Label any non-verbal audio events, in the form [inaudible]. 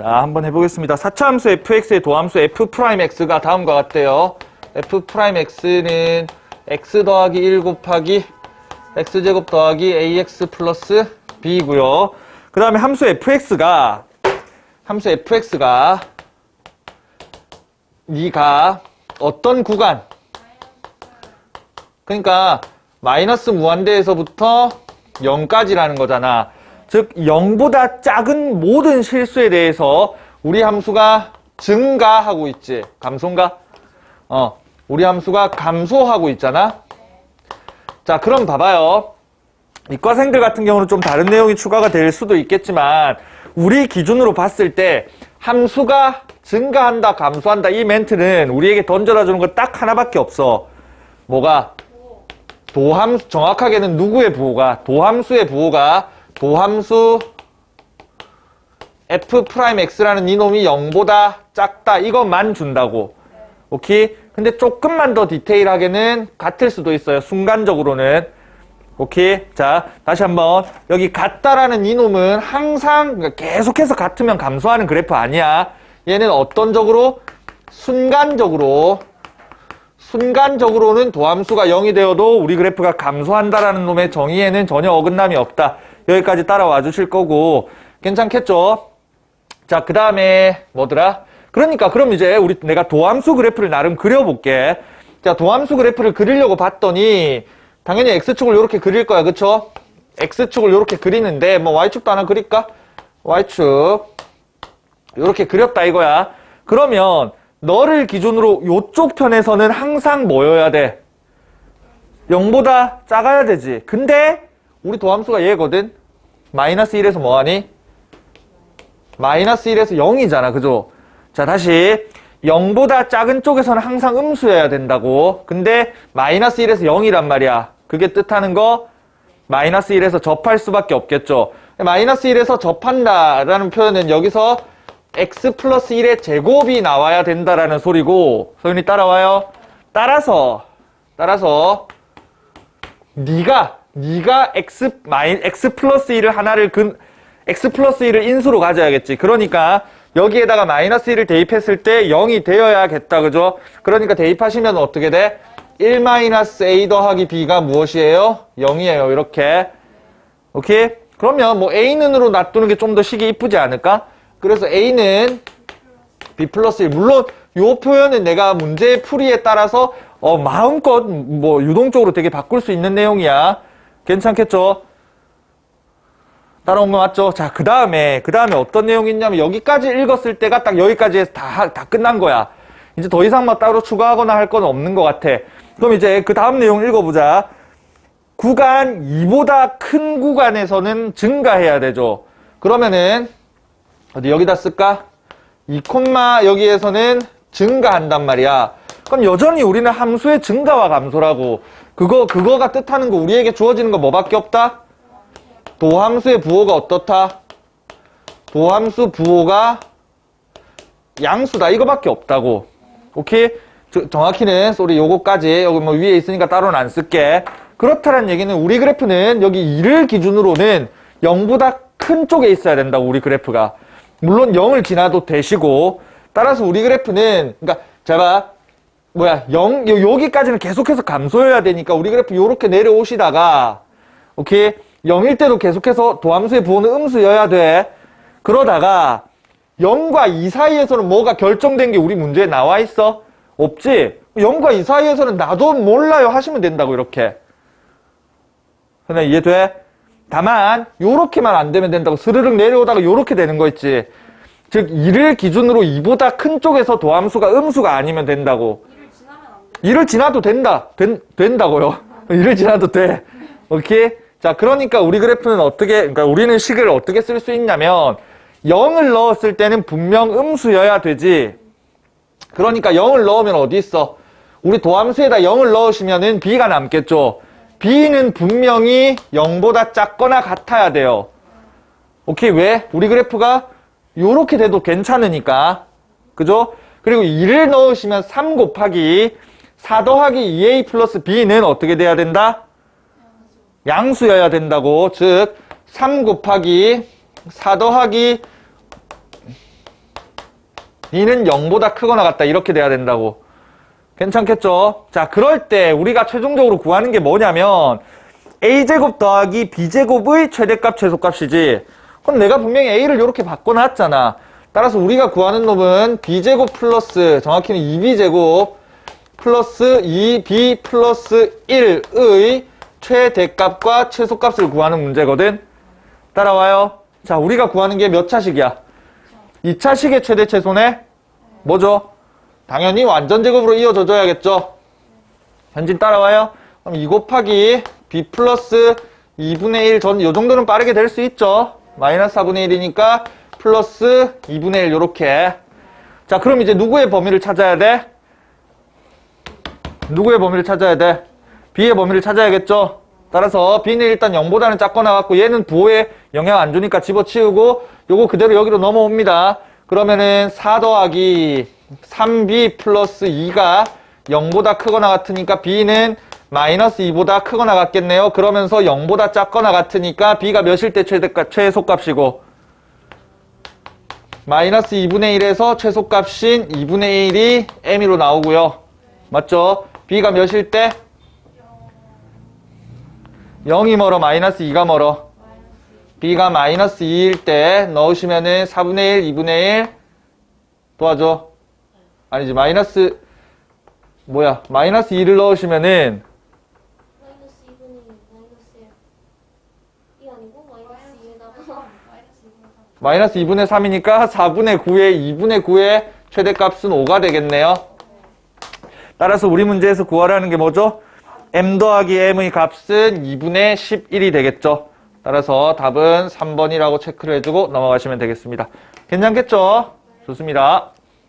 자, 한번 해보겠습니다. 4차 함수 fx의 도함수 f'x가 다음과 같대요. f'x는 x 더하기 1 곱하기 x제곱 더하기 ax 플러스 b이고요. 그 다음에 함수 fx가 함수 fx가 네가 어떤 구간 그러니까 마이너스 무한대에서부터 0까지라는 거잖아. 즉 0보다 작은 모든 실수에 대해서 우리 함수가 증가하고 있지. 감소인가? 어. 우리 함수가 감소하고 있잖아. 자, 그럼 봐봐요. 이과생들 같은 경우는 좀 다른 내용이 추가가 될 수도 있겠지만 우리 기준으로 봤을 때 함수가 증가한다, 감소한다 이 멘트는 우리에게 던져다 주는 거 딱 하나밖에 없어. 뭐가? 도함수 정확하게는 누구의 부호가 도함수의 부호가 도함수 f'x라는 이놈이 0보다 작다. 이것만 준다고. 오케이? 근데 조금만 더 디테일하게는 같을 수도 있어요. 순간적으로는. 오케이? 자 다시 한번. 여기 같다라는 이놈은 항상 그러니까 계속해서 같으면 감소하는 그래프 아니야. 얘는 어떤 적으로? 순간적으로. 순간적으로는 도함수가 0이 되어도 우리 그래프가 감소한다라는 놈의 정의에는 전혀 어긋남이 없다. 여기까지 따라와 주실 거고 괜찮겠죠? 자, 그 다음에 뭐더라? 그러니까 그럼 이제 우리 내가 도함수 그래프를 나름 그려볼게. 자, 도함수 그래프를 그리려고 봤더니 당연히 x축을 이렇게 그릴 거야. 그쵸? x축을 이렇게 그리는데 뭐 y축도 하나 그릴까? y축 이렇게 그렸다 이거야. 그러면 너를 기준으로 요쪽 편에서는 항상 뭐여야 돼? 0보다 작아야 되지. 근데 우리 도함수가 얘거든. 마이너스 1에서 뭐하니? 마이너스 1에서 0이잖아. 그죠? 자, 다시 0보다 작은 쪽에서는 항상 음수여야 된다고. 근데 마이너스 1에서 0이란 말이야. 그게 뜻하는 거 마이너스 1에서 접할 수밖에 없겠죠. 마이너스 1에서 접한다라는 표현은 여기서 x 플러스 1의 제곱이 나와야 된다라는 소리고 소윤이 따라와요. 따라서 따라서 네가 네가 x 마이 x 플러스 1을 하나를 근 x 플러스 1을 인수로 가져야겠지. 그러니까 여기에다가 마이너스 1을 대입했을 때 0이 되어야겠다. 그죠? 그러니까 대입하시면 어떻게 돼? 1 마이너스 a 더하기 b가 무엇이에요? 0이에요. 이렇게. 오케이? 그러면 뭐 a는으로 놔두는 게 좀 더 식이 이쁘지 않을까? 그래서 a는 b 플러스 1. 물론 요 표현은 내가 문제 풀이에 따라서 어, 마음껏 뭐 유동적으로 되게 바꿀 수 있는 내용이야. 괜찮겠죠? 따라온 거 맞죠? 자, 그 다음에, 그 다음에 어떤 내용이 있냐면 여기까지 읽었을 때가 딱 여기까지 해서 다, 다 끝난 거야. 이제 더 이상 막 따로 추가하거나 할 건 없는 것 같아. 그럼 이제 그 다음 내용 읽어보자. 구간 2보다 큰 구간에서는 증가해야 되죠. 그러면은, 어디 여기다 쓸까? 2 콤마 여기에서는 증가한단 말이야. 그럼 여전히 우리는 함수의 증가와 감소라고. 그거, 그거가 뜻하는 거 우리에게 주어지는 거 뭐밖에 없다? 도함수의 부호가 어떻다? 도함수 부호가 양수다. 이거밖에 없다고. 오케이? 저- 정확히는, 쏘리 요거까지, 여기 뭐 위에 있으니까 따로는 안 쓸게. 그렇다는 얘기는 우리 그래프는 여기 2를 기준으로는 0보다 큰 쪽에 있어야 된다고, 우리 그래프가. 물론 0을 지나도 되시고, 따라서 우리 그래프는, 그러니까, 제가, 뭐야, 0, 요- 여기까지는 계속해서 감소해야 되니까 우리 그래프 요렇게 내려오시다가, 오케이? 0일 때도 계속해서 도함수의 부호는 음수여야 돼. 그러다가 0과 2 사이에서는 뭐가 결정된 게 우리 문제에 나와 있어? 없지? 0과 2 사이에서는 나도 몰라요 하시면 된다고 이렇게. 그냥 이해돼? 다만 요렇게만 안 되면 된다고 스르륵 내려오다가 요렇게 되는 거 있지. 즉 2를 기준으로 2보다 큰 쪽에서 도함수가 음수가 아니면 된다고. 일을 지나면 안 돼. 2를 지나도 된다. 된, 된다고요. [laughs] 2를 지나도 돼. 오케이? 자, 그러니까 우리 그래프는 어떻게, 그러니까 우리는 식을 어떻게 쓸 수 있냐면, 0을 넣었을 때는 분명 음수여야 되지. 그러니까 0을 넣으면 어디 있어? 우리 도함수에다 0을 넣으시면은 b가 남겠죠. b는 분명히 0보다 작거나 같아야 돼요. 오케이, 왜? 우리 그래프가 요렇게 돼도 괜찮으니까. 그죠? 그리고 2를 넣으시면 3 곱하기 4 더하기 2a 플러스 b는 어떻게 돼야 된다? 양수여야 된다고. 즉, 3 곱하기 4 더하기 b는 0보다 크거나 같다. 이렇게 돼야 된다고. 괜찮겠죠? 자, 그럴 때 우리가 최종적으로 구하는 게 뭐냐면 a제곱 더하기 b제곱의 최대값 최소값이지. 그럼 내가 분명히 a를 이렇게 바꿔놨잖아. 따라서 우리가 구하는 놈은 b제곱 플러스 정확히는 2b제곱 플러스 2b 플러스 1의 최대값과 최소값을 구하는 문제거든. 따라와요. 자, 우리가 구하는 게 몇 차식이야? 2차식의 최대 최소네? 뭐죠? 당연히 완전 제곱으로 이어져 줘야겠죠? 현진 따라와요. 그럼 2 곱하기 b 플러스 2분의 1 전, 요 정도는 빠르게 될 수 있죠? 마이너스 4분의 1이니까 플러스 2분의 1 요렇게. 자, 그럼 이제 누구의 범위를 찾아야 돼? 누구의 범위를 찾아야 돼? b의 범위를 찾아야겠죠? 따라서 b는 일단 0보다는 작거나 같고 얘는 부호에 영향 안 주니까 집어치우고 요거 그대로 여기로 넘어옵니다. 그러면은 4 더하기 3b 플러스 2가 0보다 크거나 같으니까 b는 마이너스 2보다 크거나 같겠네요. 그러면서 0보다 작거나 같으니까 b가 몇일 때 최대값, 최소값이고 마이너스 2분의 1에서 최소값인 2분의 1이 m으로 나오고요. 맞죠? B가 몇일 때? 0이 멀어 마이너스 2가 멀어? B가 마이너스 2일 때 넣으시면은 4분의 1, 2분의 1 도와줘. 아니지 마이너스 뭐야 마이너스 2를 넣으시면은 마이너스 2분의 1 마이너스 1이 아니고 마이너스 2에다가 마이너스 마이너스 2분의 3 2분의 3이니까 4분의 9에 2분의 9의 최대값은 5가 되겠네요 따라서 우리 문제에서 구하라는 게 뭐죠? m 더하기 m의 값은 2분의 11이 되겠죠 따라서 답은 3번이라고 체크를 해주고 넘어가시면 되겠습니다 괜찮겠죠? 좋습니다